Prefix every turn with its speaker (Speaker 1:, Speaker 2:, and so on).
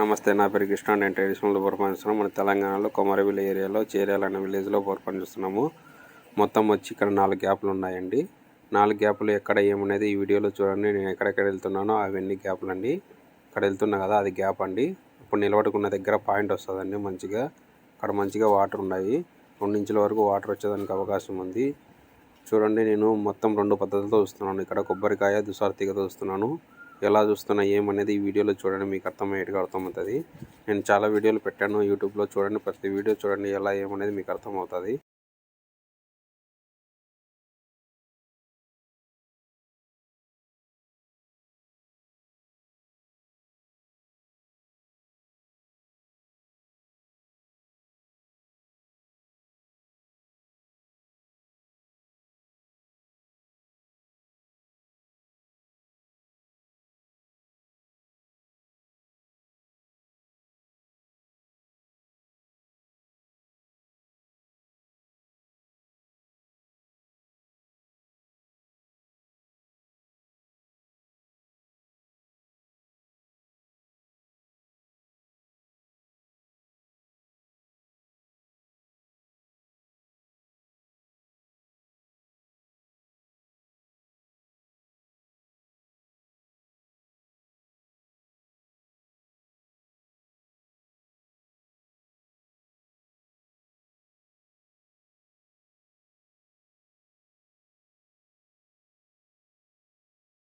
Speaker 1: నమస్తే నా పేరు కృష్ణ. నేను ట్రెడిషనల్ బోర్ పనిచేస్తున్నాం మన తెలంగాణలో కొమరవిల్లి ఏరియాలో చేర్యాల అనే విలేజ్లో బోర్ మొత్తం వచ్చి ఇక్కడ నాలుగు గ్యాప్లు ఉన్నాయండి. నాలుగు గ్యాప్లు ఎక్కడ ఏమనేది ఈ వీడియోలో చూడండి. నేను ఎక్కడెక్కడ వెళ్తున్నానో అవన్నీ గ్యాప్లు అండి. ఇక్కడ వెళ్తున్నా కదా అది గ్యాప్ అండి. ఇప్పుడు నిలబడుకున్న దగ్గర పాయింట్ వస్తుందండి మంచిగా. అక్కడ మంచిగా వాటర్ ఉన్నాయి. రెండు ఇంచుల వరకు వాటర్ వచ్చేదానికి అవకాశం ఉంది. చూడండి నేను మొత్తం రెండు పద్ధతులతో చూస్తున్నాను ఇక్కడ కొబ్బరికాయ దుసార్తిగా చూస్తున్నాను ఎలా చూస్తున్నా ఏమనేది ఈ వీడియోలో చూడండి మీకు అర్థమయ్యేట్టుగా అర్థమవుతుంది. నేను చాలా వీడియోలు పెట్టాను యూట్యూబ్లో చూడండి ప్రతి వీడియో చూడండి ఎలా ఏమనేది మీకు అర్థమవుతుంది.